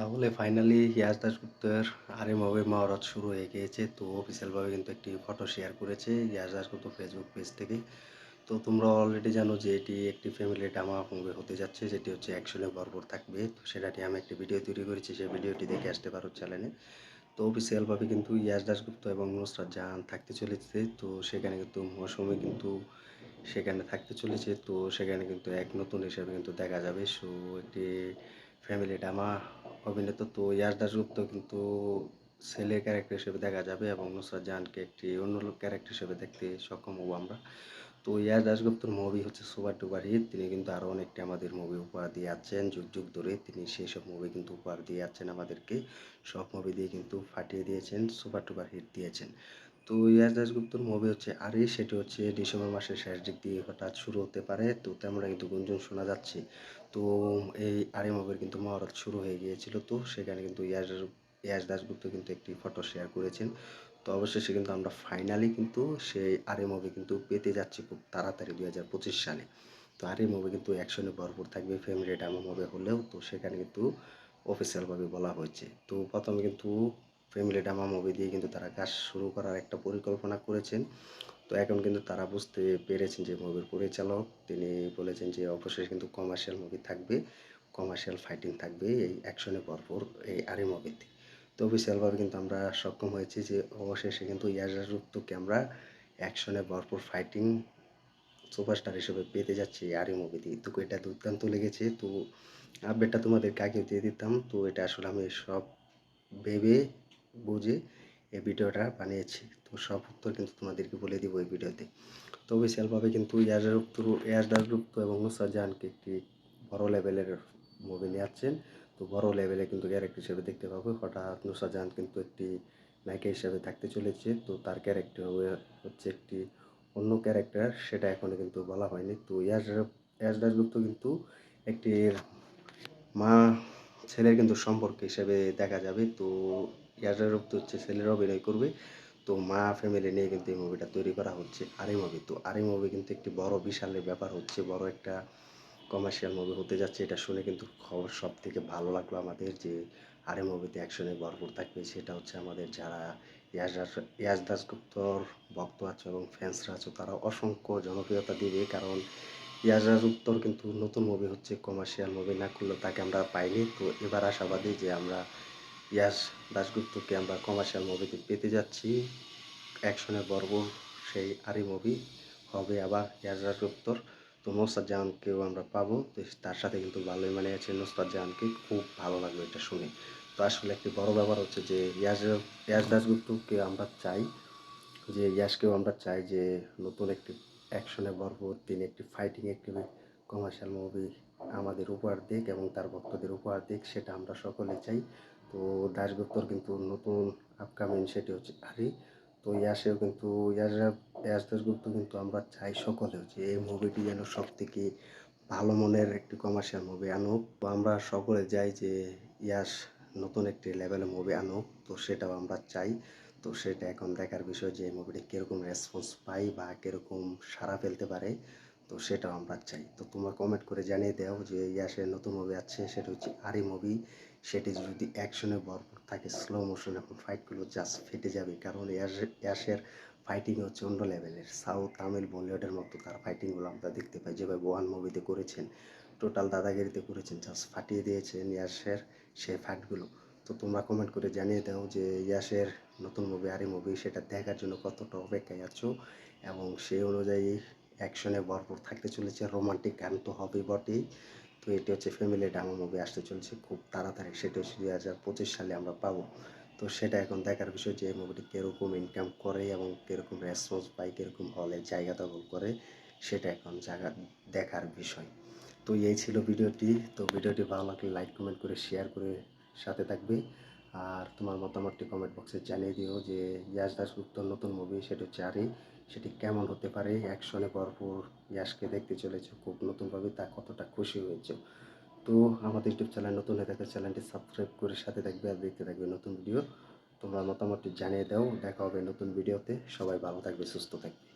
তাহলে ফাইনালি ইয়াস দাশগুপ্তের আরে মবে মহরত শুরু হয়ে গিয়েছে। তো অফিসিয়ালভাবে কিন্তু একটি ফটো শেয়ার করেছে ইয়াস দাসগুপ্ত ফেসবুক পেজ থেকে। তো তোমরা অলরেডি জানো যে এটি একটি ফ্যামিলি ড্রামা মুভি হতে যাচ্ছে, যেটি হচ্ছে অ্যাকশনে ভরপুর থাকবে। তো সেটাটি আমি একটি ভিডিও তৈরি করেছি, সেই ভিডিওটি দেখে আসতে পারো চ্যানেলে তো অফিসিয়ালভাবে কিন্তু ইয়াস দাশগুপ্ত এবং নুসরাত জাহান থাকতে চলেছে। তো সেখানে কিন্তু মৌসুমি কিন্তু সেখানে থাকতে চলেছে। তো সেখানে কিন্তু এক নতুন হিসেবে কিন্তু দেখা যাবে। সো একটি ফ্যামিলি ড্রামা অভিনেতা তো ইয়াস দাশগুপ্ত কিন্তু ছেলে ক্যারেক্টার হিসেবে দেখা যাবে এবং নুসরাত জাহানকে একটি অন্য ক্যারেক্টার হিসেবে দেখতে সক্ষম হব আমরা। তো ইয়াস দাশগুপ্তর মুভি হচ্ছে সুপার টুপার হিট, তিনি কিন্তু আরও অনেকটি আমাদের মুভি উপহার দিয়ে আছেন। যুগ যুগ ধরে তিনি সেই সব মুভি কিন্তু উপহার দিয়ে আছেন আমাদেরকে। সব মুভি দিয়ে কিন্তু ফাটিয়ে দিয়েছেন, সুপার টুপার হিট দিয়েছেন। তো ইয়াস দাশগুপ্তর মুভি হচ্ছে আরে, সেটি হচ্ছে ডিসেম্বর মাসের শেষ দিক দিয়ে হঠাৎ শুরু হতে পারে। তো তেমন কিন্তু গুঞ্জন শোনা যাচ্ছে। তো এই আরে মুভির কিন্তু মহরত শুরু হয়ে গিয়েছিল। তো সেখানে কিন্তু ইয়াস ইয়াস দাশগুপ্ত কিন্তু একটি ফটো শেয়ার করেছেন। তো অবশেষে কিন্তু আমরা ফাইনালি কিন্তু সেই আরে মুভি কিন্তু পেতে যাচ্ছি খুব তাড়াতাড়ি দুই হাজার পঁচিশ সালে। তো আরে মুভি কিন্তু অ্যাকশনে ভরপুর থাকবে ফ্যামিলি ড্রামা মুভি হলেও। তো সেখানে কিন্তু অফিসিয়ালভাবে বলা হয়েছে। তো প্রথমে কিন্তু ফ্যামিলি ড্রামা মুভি দিয়ে কিন্তু তারা কাজ শুরু করার একটা পরিকল্পনা করেছেন। তো এখন কিন্তু তারা বুঝতে পেরেছেন যে মুভির পরিচালক, তিনি বলেছেন যে অবশ্যই কিন্তু কমার্শিয়াল মুভি থাকবে কমার্শিয়াল ফাইটিং থাকবে এই অ্যাকশনে ভরপুর এই আরি মুভিতে তো অফিসিয়ালভাবে কিন্তু আমরা সক্ষম হয়েছি যে অবশেষে কিন্তু ইয়াজারুক্তকে আমরা অ্যাকশনে ভরপুর ফাইটিং সুপারস্টার হিসেবে পেতে যাচ্ছি আরি মুভিতে তো এটা দুর্দান্ত লেগেছে। তো আপডেটটা তোমাদেরকে আগেও দিয়ে দিতাম। তো এটা আসলে আমি সব ভেবে বুঝে এই ভিডিওটা বানিয়েছি। তো সব উত্তর কিন্তু তোমাদেরকে বলে দিব এই ভিডিওতে। তো অফিসিয়ালভাবে কিন্তু ইয়াজারুক্ত ইয়াজদারগুপ্ত এবং নুসরাত জাহানকে একটি বড় লেভেলের মুভি নিয়ে আসছেন। তো বড় লেভেলে কিন্তু ক্যারেক্টার হিসেবে দেখতে পাবো। হঠাৎ নুসরাত জাহান কিন্তু একটি নায়িকা হিসেবে থাকতে চলেছে। তো তার ক্যারেক্টার হচ্ছে একটি অন্য ক্যারেক্টার সেটা এখনও কিন্তু বলা হয়নি। তো ইয়াজ ইয়াজদারগুপ্ত কিন্তু একটি মা ছেলের কিন্তু সম্পর্ক হিসেবে দেখা যাবে। তো ইয়াজারগুপ্ত হচ্ছে ছেলের অভিনয় করবে। তো মা ফ্যামিলি নিয়ে কিন্তু এই মুভিটা তৈরি করা হচ্ছে আর মুভি তো আর মুভি কিন্তু একটি বড় বিশালের ব্যাপার হচ্ছে, বড় একটা কমার্শিয়াল মুভি হতে যাচ্ছে। এটা শুনে কিন্তু খবর সব থেকে ভালো লাগল আমাদের যে আর মুভিতে অ্যাকশনে ভরপুর থাকবে। সেটা হচ্ছে আমাদের যারা ইয়াস দাসগুপ্তর ভক্ত আছে এবং ফ্যান্সরা আছে, তারা অসংখ্য জনপ্রিয়তা দিবে। কারণ ইয়াস উত্তর কিন্তু নতুন মুভি হচ্ছে কমার্শিয়াল মুভি না করলেও তাকে আমরা পাইনি। তো এবার আশাবাদী যে আমরা ইয়াস দাসগুপ্তকে আমরা কমার্শিয়াল মুভিতে পেতে যাচ্ছি। অ্যাকশনে বর্বর সেই আরি মুভি হবে আবার ইয়াস দাসগুপ্তর তো মোস্তাদ জাহানকেও আমরা পাবো। তো তার সাথে কিন্তু ভালোই মানে আছে নুসরাত জাহানকে। খুব ভালো লাগল এটা শুনে। তো আসলে একটি বড় ব্যাপার হচ্ছে যে ইয়াস ইয়াস দাসগুপ্তকে আমরা চাই, যে ইয়াসকেও আমরা চাই যে নতুন একটি অ্যাকশনে ভরপুর, তিনি একটি ফাইটিং একটি কমার্শিয়াল মুভি আমাদের উপহার দিক এবং তার ভক্তদের উপহার দিক, সেটা আমরা সকলে চাই। তো দাসগুপ্তর কিন্তু নতুন আপকামিং সেটি হচ্ছে আরি তো ইয়াসেও কিন্তু, ইয়াস দাসগুপ্ত কিন্তু আমরা চাই সকলেও যে এই মুভিটি যেন সব থেকে ভালো মনের একটি কমার্শিয়াল মুভি আনুক। তো আমরা সকলে যাই যে ইয়াস নতুন একটি লেভেলে মুভি আনুক, তো সেটাও আমরা চাই। তো সেটা এখন দেখার বিষয় যে মুভিটি কীরকম রেসপন্স পাই বা কীরকম সাড়া ফেলতে পারে, তো সেটাও আমরা চাই। তো তোমরা কমেন্ট করে জানিয়ে দাও যে ইয়াসের নতুন মুভি আছে সেটা হচ্ছে আরি মুভি সেটি যদি অ্যাকশনে ভরপুর থাকে স্লো মোশন এখন ফাইটগুলো জাস্ট ফেটে যাবে, কারণ ইয়াসের ফাইটিং হচ্ছে অন্য লেভেলের সাউথ, তামিল, বলিউডের মতো তার ফাইটিংগুলো আমরা দেখতে পাই যেভাবে ওয়ান মুভিতে করেছেন টোটাল দাদাগিরিতে করেছেন জাস্ট ফাটিয়ে দিয়েছেন ইয়াসের সেই ফাইটগুলো তো তোমরা কমেন্ট করে জানিয়ে দাও যে ইয়াসের নতুন মুভি আরি মুভি সেটা দেখার জন্য কতটা অপেক্ষায় আছো? এবং সেই অনুযায়ী অ্যাকশনে ভরপুর থাকতে চলেছে রোমান্টিক গান তো হবেই বটেই। তো এটি হচ্ছে ফ্যামিলি ড্রামা মুভি আসতে চলেছে, খুব তাড়াতাড়ি। সেটা হচ্ছে দুই হাজার পঁচিশ সালে আমরা পাবো। তো সেটা এখন দেখার বিষয় যে মুভিটি কীরকম ইনকাম করে এবং কীরকম রেসপন্স পায়, কীরকম হলে জায়গা দখল করে, সেটা এখন জায়গা দেখার বিষয়। তো এই ছিল ভিডিওটি। তো ভিডিওটি ভালো লাগলে লাইক কমেন্ট করে শেয়ার করে সাথে থাকবে। আর তোমার মতামতটি কমেন্ট বক্সে জানিয়ে দিও যে ইয়াস দাসগুপ্তর নতুন মুভি সেটা আরি, সেটি কেমন হতে পারে? অ্যাকশনে ভরপুর ইয়াসকে দেখতে চলেছে, খুব নতুনভাবে, তা কতটা খুশি হয়েছে? তো আমাদের ইউটিউব চ্যানেল নতুন হয়ে থাকে চ্যানেলটি সাবস্ক্রাইব করে সাথে থাকবে আর দেখতে থাকবে নতুন ভিডিও তোমরা মতামতটি জানিয়ে দাও, দেখা হবে নতুন ভিডিওতে সবাই ভালো থাকবে, সুস্থ থাকবে।